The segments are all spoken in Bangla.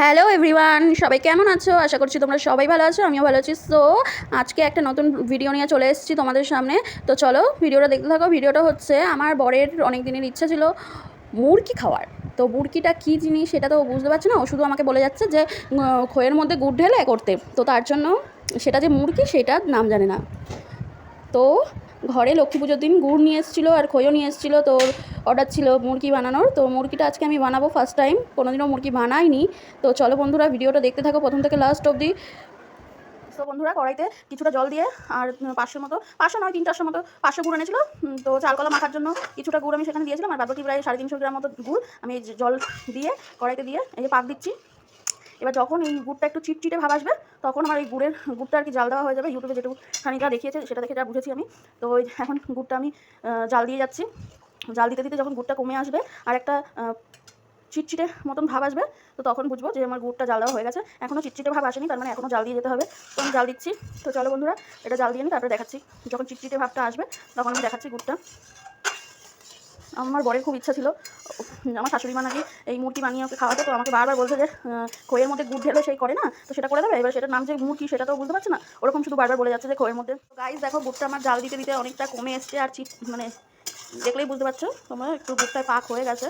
হ্যালো এভরিওয়ান সবাই কেমন আছো? আশা করছি তোমরা সবাই ভালো আছো আমিও ভালো আছি। সো আজকে একটা নতুন ভিডিও নিয়ে চলে এসেছি তোমাদের সামনে। তো চলো ভিডিওটা দেখতে থাকো। ভিডিওটা হচ্ছে আমার বরের অনেক দিনের ইচ্ছা ছিল মুরগি খাওয়ার। তো মুরগিটা কী জিনিস সেটা তো বুঝতে পারছে না। ও শুধু আমাকে বলে যাচ্ছে যে উম, খইয়ের মধ্যে গুড় ঢেলে করতে। তো তার জন্য সেটা যে মুরগি সেটার নাম জানে না। তো ঘরে লক্ষ্মী পুজোর দিন গুড় নিয়ে এসেছিল আর খইও নিয়ে এসেছিল। তো অর্ডার ছিল মুরগি বানানোর, তো মুরগিটা আজকে আমি বানাবো ফার্স্ট টাইম কোনোদিনও মুরগি বানাইনি। তো চলো বন্ধুরা, ভিডিওটা দেখতে থাকো প্রথম থেকে লাস্ট অবধি। তো বন্ধুরা, কড়াইতে কিছুটা জল দিয়ে, আর পাঁচশোর মতো, পাঁচশো নয় তিন মতো, পাঁচশো গুড় এনেছিল। তো চালকলা মাখার জন্য কিছুটা গুড় আমি সেখানে দিয়েছিলাম, আর বাকি প্রায় সাড়ে তিনশো গ্রাম মতো গুড় আমি জল দিয়ে কড়াইতে দিয়ে এই যে পাক দিচ্ছি। এবার যখন এই গুড়টা একটু চিটচিটে ভাব আসবে, তখন আমার এই গুড়ের গুড়টা আর কি জাল দেওয়া হয়ে যাবে। ইউটিউবে যেটুকু খানিকটা দেখিয়েছে, সেটা দেখে যা বুঝেছি আমি। তো এখন গুড়টা আমি জাল দিয়ে যাচ্ছি। জাল দিতে দিতে যখন গুড়টা কমে আসবে আর একটা চিটচিটে মতন ভাব আসবে, তো তখন বুঝব যে আমার গুড়টা জাল দেওয়া হয়ে গেছে। এখনও চিটচিটে ভাব আসেনি, তার মানে এখনও জাল দিয়ে যেতে হবে। তো আমি জাল দিচ্ছি। তো চলো বন্ধুরা, এটা জাল দিয়ে নিই তারপরে দেখাচ্ছি। যখন চিটচিটে ভাবটা আসবে, তখন আমি দেখাচ্ছি গুড়টা। আমার বরের খুব ইচ্ছা ছিল, আমার শাশুড়ি মা নাকি এই মূর্তি বানিয়ে ওকে খাওয়াতে, তো আমাকে বারবার বলছে যে খইয়ের মধ্যে গুড় ঢেলে সেই করে না, তো সেটা করে দেবে? এবার সেটার নাম যে মূর্তি, সেটা তো বুঝতে পারছে না। ওরকম শুধু বারবার বলে যাচ্ছে যে খইয়ের মধ্যে। গাইজ দেখো, গুড়টা আমার জাল দিতে দিতে অনেকটা কমে এসছে আর চিট মানে দেখলেই বুঝতে পারছ তোমরা, একটু গুড়টায় পাক হয়ে গেছে,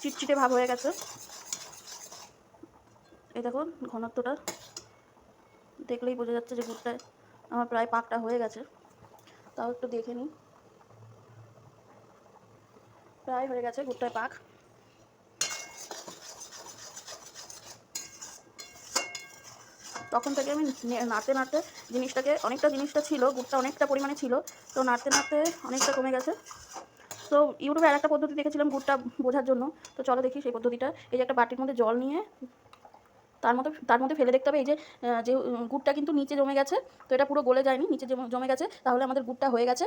চিটচিটে ভাব হয়ে গেছে। এই দেখো, ঘনত্বটা দেখলেই বোঝা যাচ্ছে যে গুড়টায় আমার প্রায় পাকটা হয়ে গেছে। তাও একটু দেখে নিই। প্রায় হয়ে গেছে গুড়টায় পাক। তখন থেকে আমি নাড়তে নাড়তে জিনিসটাকে, অনেকটা জিনিসটা ছিল গুড়টা অনেকটা পরিমাণে ছিল, তো নাড়তে নাড়তে অনেকটা কমে গেছে। তো ইউটিউবে আর একটা পদ্ধতি দেখেছিলাম গুড়টা বোঝার জন্য। তো চলো দেখি সেই পদ্ধতিটা। এই যে একটা বাটির মধ্যে জল নিয়ে তার মধ্যে তার মধ্যে ফেলে দেখতে হবে। এই যে যে গুড়টা কিন্তু নিচে জমে গেছে, তো এটা পুরো গলে যায়নি, নিচে জমে গেছে। তাহলে আমাদের গুড়টা হয়ে গেছে।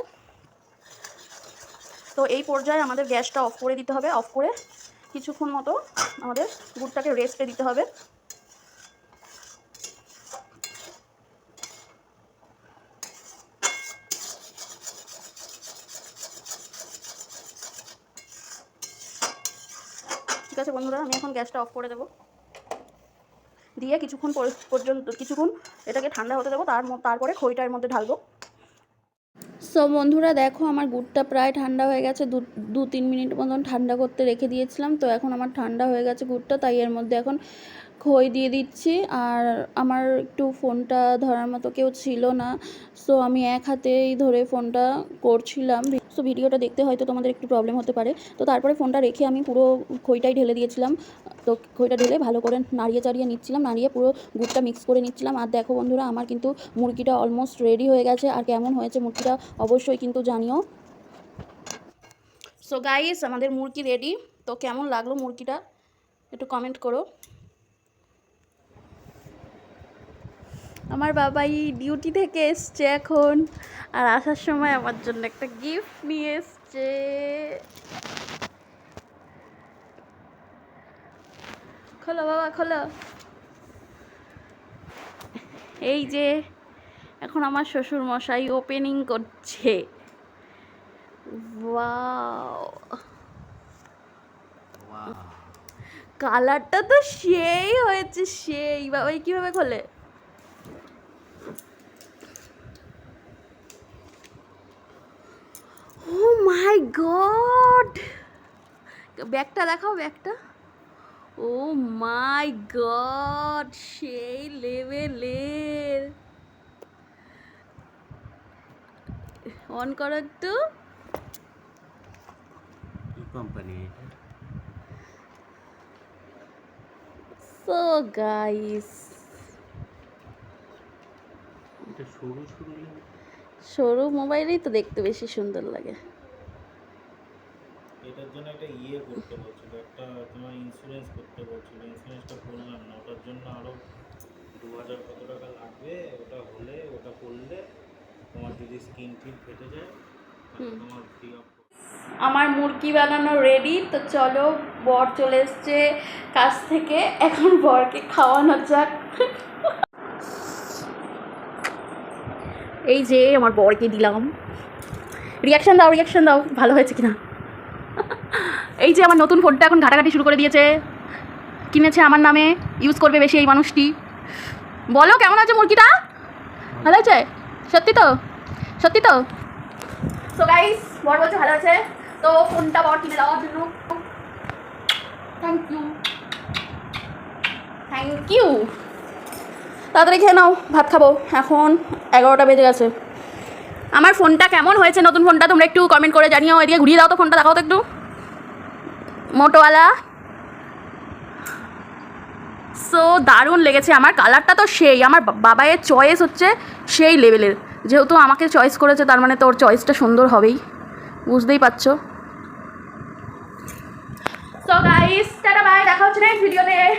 তো এই পর্যায়ে আমাদের গ্যাসটা অফ করে দিতে হবে। অফ করে কিছুক্ষণ মতো আমাদের গুড়টাকে রেস্টে দিতে হবে। ঠিক আছে বন্ধুরা, আমি এখন গ্যাসটা অফ করে দেবো। দিয়ে কিছুক্ষণ পর- পর্যন্ত, কিছুক্ষণ এটাকে ঠান্ডা হতে দেবো, তার তারপরে খইটার মধ্যে ঢালবো। সো বন্ধুরা, দেখো আমার গুড়টা প্রায় ঠান্ডা হয়ে গেছে দু, তিন মিনিট মতন ঠান্ডা করতে রেখে দিয়েছিলাম, তো এখন আমার ঠান্ডা হয়ে গেছে গুড়টা, তাই এর মধ্যে এখন খই দিয়ে দিচ্ছি আর আমার একটু ফোনটা ধরার মতো কেউ ছিল না। সো আমি এক হাতেই ধরে ফোনটা করছিলাম। সো ভিডিওটা দেখতে হয়তো তোমাদের একটু প্রবলেম হতে পারে। তো তারপরে ফোনটা রেখে আমি পুরো খইটাই ঢেলে দিয়েছিলাম। তো খইটা ঢেলে ভালো করে নাড়িয়ে চাড়িয়ে নিচ্ছিলাম, নাড়িয়ে পুরো গুড়টা মিক্স করে নিচ্ছিলাম। আর দেখো বন্ধুরা, আমার কিন্তু মুরগিটা অলমোস্ট রেডি হয়ে গেছে। আর কেমন হয়েছে মুরগিটা অবশ্যই কিন্তু জানিও। সো গাইস আমাদের মুরগি রেডি তো কেমন লাগল মুরগিটা? একটু কমেন্ট করো। আমার বাবাই ডিউটি থেকে এসছে এখন। আর আসার সময় আমার জন্য একটা গিফট নিয়ে এসছে। খোলো বাবা খোলো। এই যে এখন আমার শ্বশুর মশাই ওপেনিং করছে ওয়াও কালারটা তো সেই হয়েছে সেই। বাবাই কীভাবে খোলে? ও মাই গড ব্যাগটা দেখাও ব্যাগটা। ও মাই গড সেই লেভেলের। অন করো একটু। কোম্পানি সো গাইস এটা সরু সরু। সরু মোবাইলেই তো দেখতে বেশি সুন্দর লাগে। এটার জন্য একটা ইয়ে করতে বলছিল একটা তোমার ইন্স্যুরেন্স করতে বলছিল। ইন্স্যুরেন্সটা করলাম না ওটার জন্য আরও দু হাজার কত টাকা লাগবে ওটা হলে ওটা করলে তোমার যদি স্কিন ফিট ফেটে যায় তোমার ফ্রি অফ আমার মুরগি বানানো রেডি তো চলো বর চলে এসছে কাছ থেকে এখন বরকে খাওয়ানো যাক। এই যে আমার বরকে দিলাম। রিয়াকশান দাও রিয়াকশান দাও, ভালো হয়েছে কিনা? এই যে আমার নতুন ফোনটা এখন ঘাটাঘাটি শুরু করে দিয়েছে। কিনেছে আমার নামে ইউজ করবে বেশি এই মানুষটি। বলো, কেমন আছে মুরগিটা? ভালো আছে সত্যি তো? সত্যি তো? সো গাইস বর বলছে ভালো আছে তো ফোনটা বর কিনে দেওয়ার জন্য। থ্যাংক ইউ থ্যাংক ইউ তাড়াতাড়ি খেয়ে নাও, ভাত খাব। এখন এগারোটা বেজে গেছে। আমার ফোনটা কেমন হয়েছে? নতুন ফোনটা তোমরা একটু কমেন্ট করে জানিও। এদিকে ঘুরিয়ে দাও তো ফোনটা, দেখাও তো একটু। মোটোওয়ালা সো দারুণ লেগেছে। আমার কালারটা তো সেই। আমার বা- বাবাইয়ের চয়েস হচ্ছে সেই লেভেলের যেহেতু আমাকে চয়েস করেছে, তার মানে তোর চয়েসটা সুন্দর হবেই। বুঝতেই পারছ? সো গাইস দেখা হচ্ছে ভিডিওতে